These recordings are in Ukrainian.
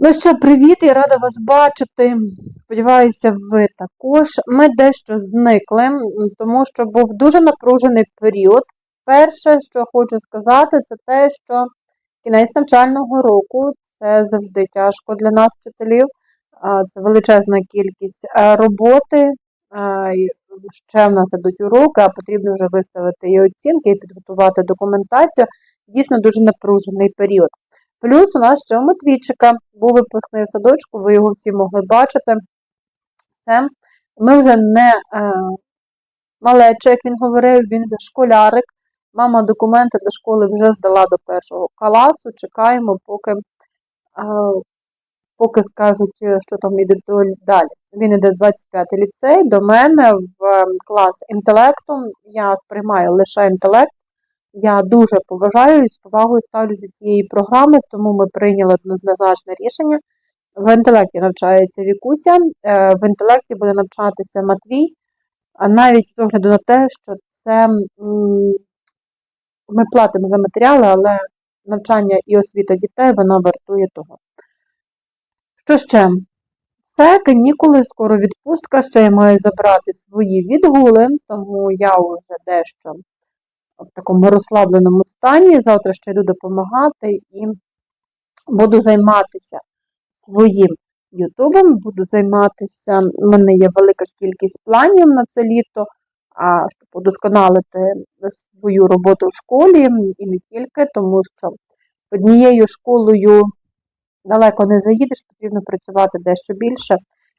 Ну що, привіт, я рада вас бачити. Сподіваюся, ви також. Ми дещо зникли, тому що був дуже напружений період. Перше, що хочу сказати, це те, що кінець навчального року це завжди тяжко для нас, вчителів. Це величезна кількість е, роботи. Ще в нас ідуть уроки, а потрібно вже виставити і оцінки, і підготувати документацію. Дійсно дуже напружений період. Плюс у нас ще у Матвійчика був випускний в садочку, ви його всі могли бачити. Це ми вже не е, малече, як він говорив, він вже школярик. Мама документи до школи вже здала до першого класу. Чекаємо, поки, е, поки скажуть, що там іде далі. Він іде в 25 ліцей, до мене в е, клас інтелекту. Я сприймаю лише інтелект. Я дуже поважаю і з повагою ставлюсь до цієї програми, тому ми прийняли однозначне рішення. В інтелекті навчається Вікуся, е, в інтелекті буде навчатися Матвій, а навіть з огляду на те, що це ми платимо за матеріали, але навчання і освіта дітей вона вартує того. Що ще? Все, канікули, скоро відпустка, ще я маю забрати свої відгули, тому я вже дещо в такому розслабленому стані. Завтра ще йду допомагати і буду займатися своїм Ютубом, буду займатися, у мене є велика кількість планів на це літо, щоб удосконалити свою роботу в школі і не тільки, тому що однією школою далеко не заїдеш, потрібно працювати дещо більше.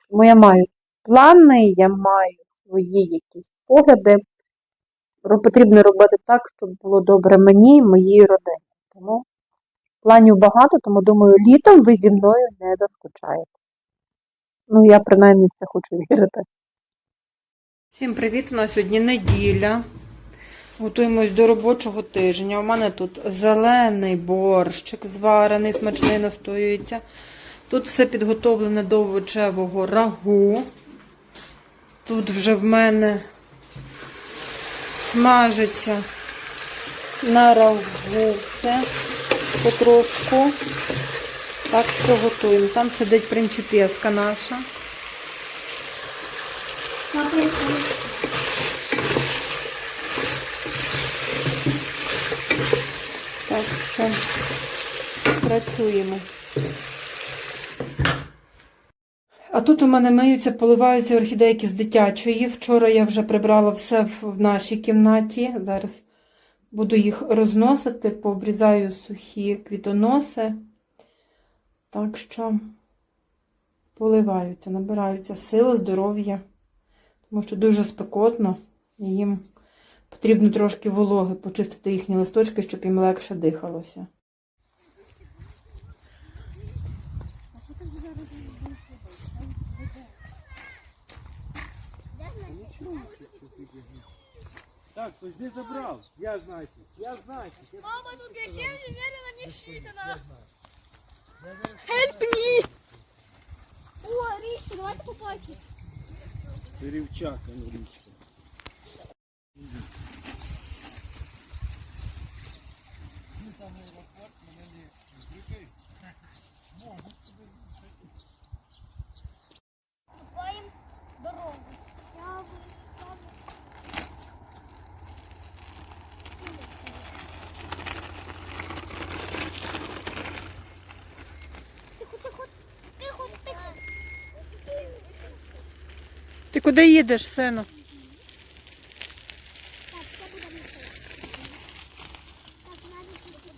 Тому я маю плани, я маю свої якісь погляди. Потрібно робити так, щоб було добре мені і моїй родині. Тому планів багато, тому думаю, літом ви зі мною не заскучаєте. Ну, я принаймні це хочу вірити. Всім привіт! У нас сьогодні неділя. Готуємось до робочого тижня. У мене тут зелений борщик зварений, смачний настоюється. Тут все підготовлене до овочевого рагу. Тут вже в мене смажиться на рагу все потрошку. Так що готуємо. Там сидить принчипеска наша. Так що працюємо. А тут у мене миються, поливаються орхідейки з дитячої. Вчора я вже прибрала все в нашій кімнаті. Зараз буду їх розносити, пообрізаю сухі квітоноси. Так що поливаються, набираються сили, здоров'я, тому що дуже спекотно їм Потрібно трошки вологи почистити їхні листочки, щоб їм легше дихалося. Так, хтось не забрав. Я знаю. Я знаю. Я Мама, тут я ще немерено не считано. Help me! О, річка, давайте побачимо. Рівчак, а не річка. Ступаємо Ти куди їдеш, сину? Так, це буде місце. Так, навіть тут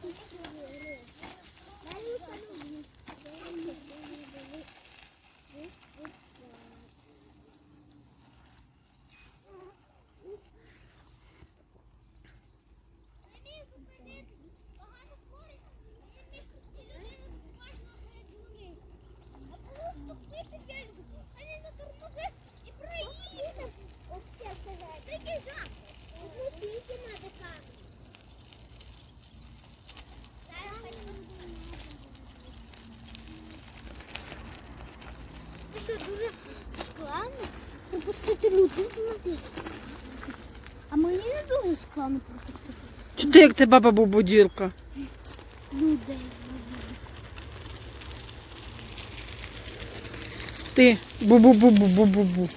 І проїхав. Оце сказати. Такий жах. Тільки надо так. Ти що, дуже складно пропустити людей? А мені не дуже складно пропустити Чи ти як ти баба бубуділка? людей. Ти бу-бу-бу-бу-бу-бу-бу.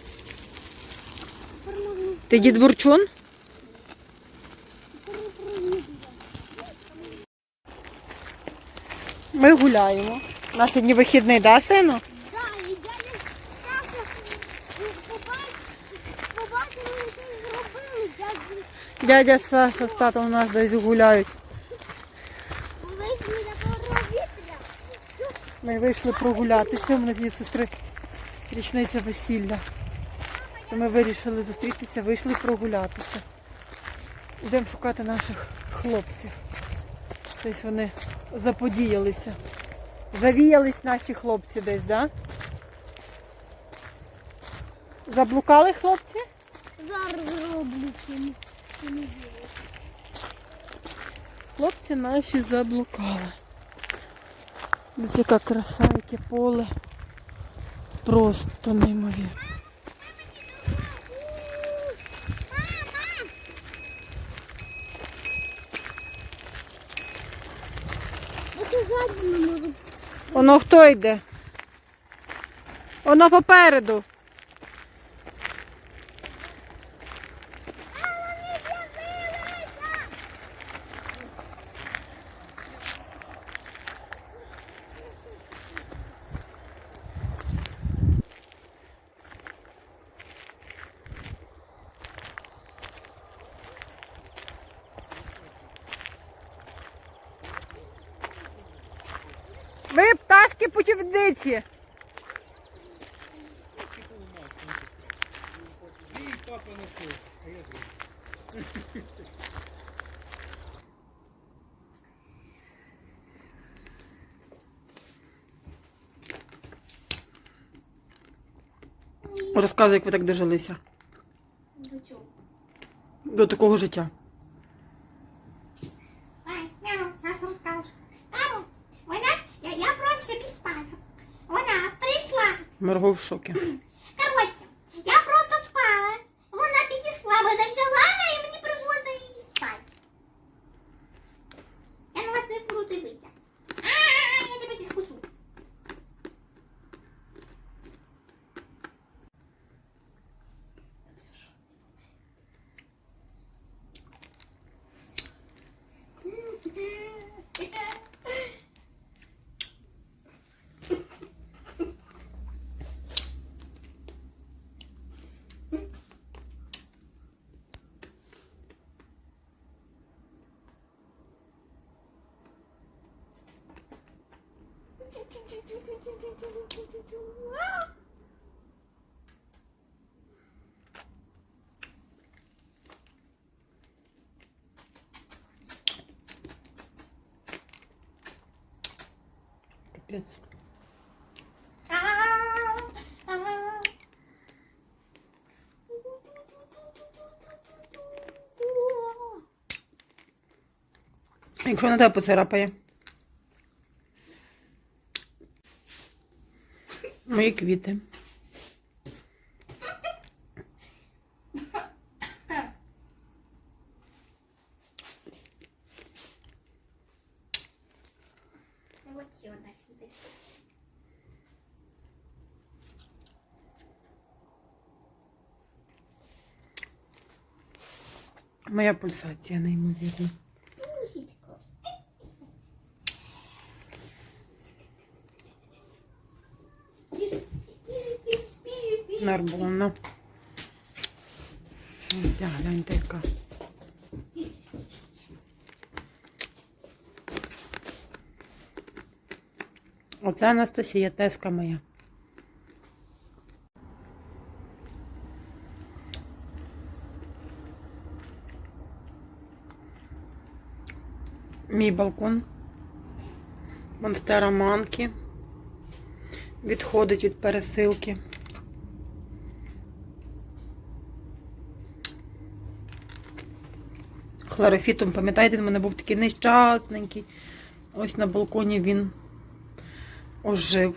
Ти тепер проїду. Ми гуляємо. У нас сьогодні вихідний, да, сину? Да, і дядя Саша побачив, побачили, що зробили, дядя Саша з татом у нас десь гуляють. Ми вийшли прогулятися. Мене сестри річниця весілля. То ми вирішили зустрітися, вийшли прогулятися. Йдемо шукати наших хлопців. Десь вони заподіялися. Завіялись наші хлопці десь, так? Да? Заблукали хлопці? Зараз цьому. Хлопці наші заблукали. Десь яка краса, яке поле. Просто неймовірно. Воно хто йде? Воно попереду. Пташки путівниці. Розказуй, як ви так дожилися До чого? до такого життя. Ай, мяу, я вам скажу. Мамо, вона, я, я просто собі спала. Вона прийшла. Марго в шокі. Коротше, я просто спала. Вона підійшла, мене взяла і мені призвозила її спати. Я на вас не буду дивитися. А, я тебе дискусу. А. Якщо на тебе поцарапає. Мої квіти. Моя пульсація неймовірна. Біжи. Нарбона. Ця гляньте яка. Оце Анастасія, теска моя. Мій балкон. Монстера манки. Відходить від пересилки. хлорофітом. Пам'ятаєте, в мене був такий нещасненький. Ось на балконі він ожив.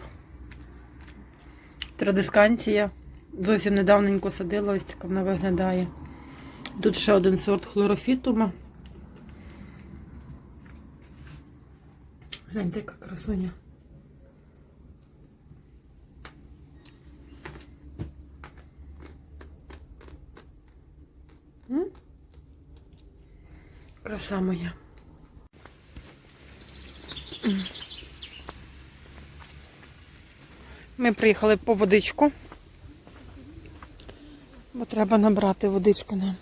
Традисканція. Зовсім недавненько садила, ось така вона виглядає. Тут ще один сорт хлорофітума. Гляньте, яка красуня. М? Краса моя. Ми приїхали по водичку. Бо треба набрати водичку нам.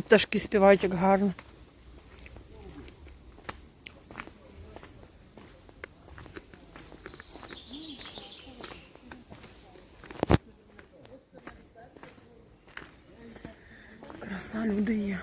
Пташки співають як гарно. Краса люди є.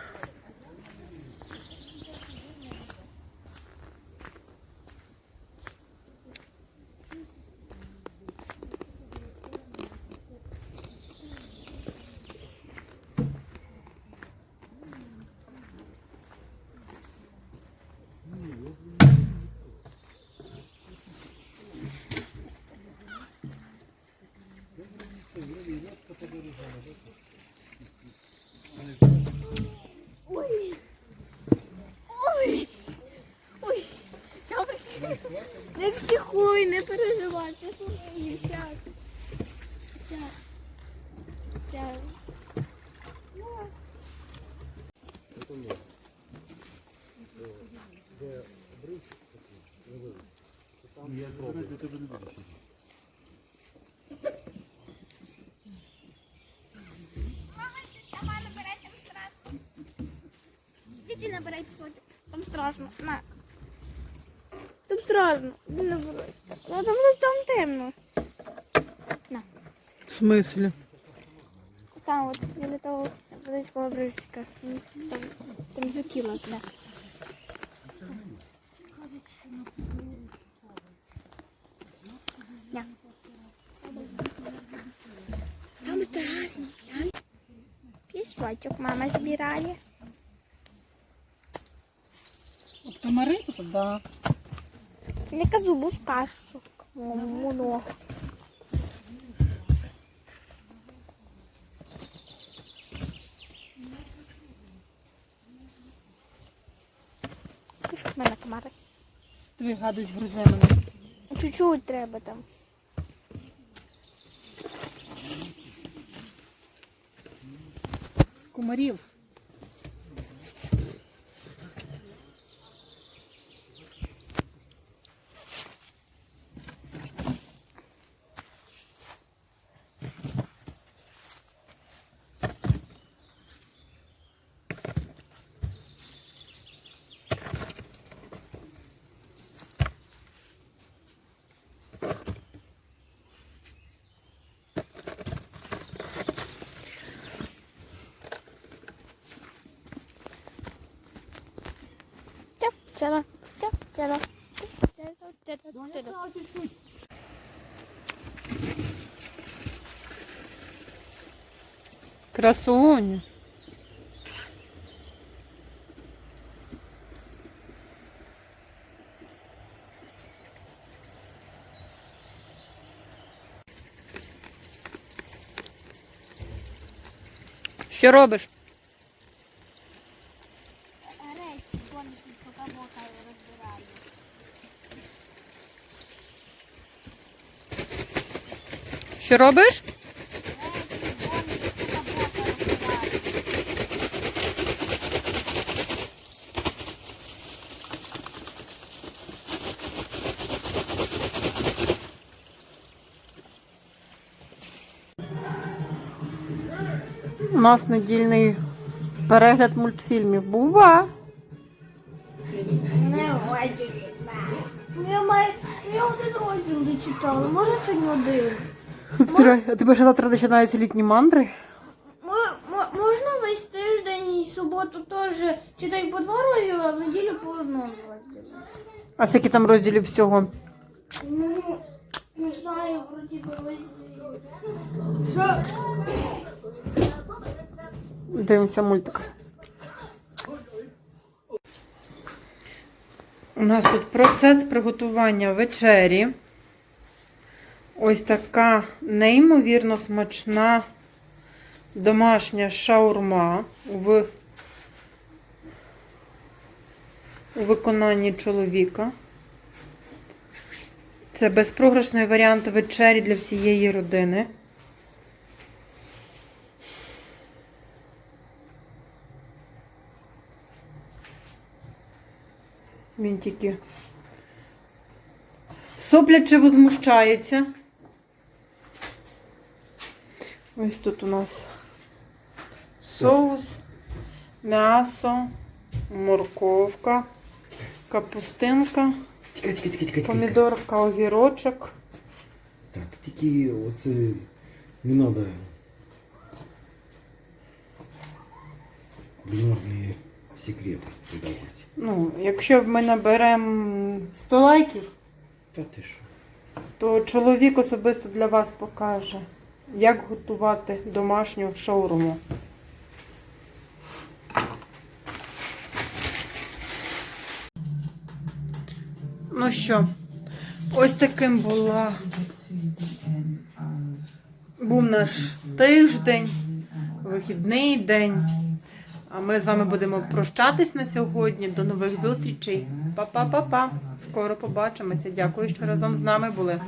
Ой, я не психуй, не переживай, психуй, сядь. Сядь. Сядь. Іди набирайте соді. Там страшно. На. Там страшно. Іди набирайте. Ну там, там темно. В смислі? Там от біля того великого бричка. Там, там закіло, да. Да. Там страшно. Там пісочок мама збирає. Комари тут, да. Не кажу, був казок. Много. Ти що в мене комари? Твій гадусь гризе мене. Чуть-чуть треба там. Комарів. Чела, чела. Красуня. Що робиш? Речі, вони поки бока розбираю. Що робиш? У нас недільний перегляд мультфільмів. Бува. Не маю, я один розділ дочитала. Може сьогодні один? Стирай, а тебе ж завтра починаються літні мандри? Мо- мо- Можна весь тиждень і суботу теж читати по два розділи, а в неділю по одному розділу. А скільки там розділів всього? Ну, не знаю, вроді би весь. Дивимося мультик. У нас тут процес приготування вечері. Ось така неймовірно смачна домашня шаурма в виконанні чоловіка. Це безпрограшний варіант вечері для всієї родини. Він тільки сопляче возмущається. Ось тут у нас соус, м'ясо, морковка, капустинка, Тікай, тікай, тікай, тікай. помідорка, огірочок. Так, тільки оце не треба кулінарні секрети видавати. Ну, якщо ми наберемо 100 лайків, Та ти що? то чоловік особисто для вас покаже, як готувати домашню шаурму. Ну що, ось таким була був наш тиждень, вихідний день. А ми з вами будемо прощатись на сьогодні. До нових зустрічей. Па-па-па-па. Скоро побачимося. Дякую, що разом з нами були.